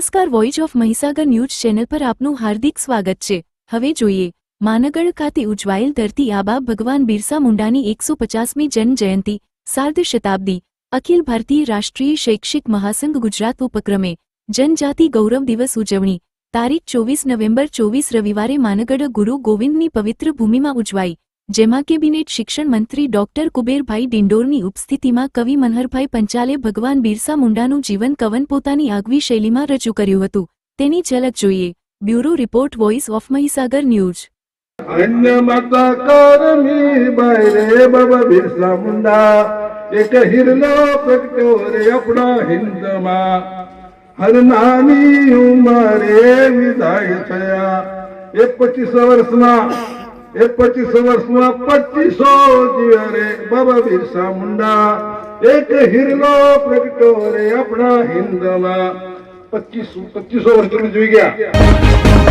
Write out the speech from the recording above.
નમસ્કાર voice of Mahisagar news channel પર આપનું હાર્દિક સ્વાગત છે. હવે જોઈએ, માનગઢ ખાતે ઉજવાયેલ ધરતી આબા ભગવાન બિરસા મુંડાની એકસો પચાસમી જન્મજયંતિ સાર્ધ શતાબ્દી, અખિલ ભારતીય રાષ્ટ્રીય શૈક્ષિક મહાસંઘ ગુજરાત ઉપક્રમે, જનજાતિ ગૌરવ દિવસ ઉજવણી, તારીખ ચોવીસ નવેમ્બર ચોવીસ રવિવારે માનગઢ ગુરુ ગોવિંદની પવિત્ર ભૂમિમાં ઉજવાઈ. જેમાં કેબિનેટ શિક્ષણ મંત્રી ડોક્ટર કુબેરભાઈ ડિંડોરની ઉપસ્થિતિમાં કવિ મનહરભાઈ પંચાલે ભગવાન બિરસા મુંડાનું જીવન કવન પોતાની આગવી શૈલીમાં રજૂ કર્યું હતું. તેની ઝલક જોઈએ. Bureau report voice of Mahisagar news. અન્ય માતા એક હિરલો વર્ષમાં એ પચીસ વર્ષમાં પચીસો જીવે બાબા બિરસા મુંડા. એક હિરલો પ્રગટો રે આપણા હિન્દમાં પચીસો પચીસો વર્ષ જોઈ ગયા.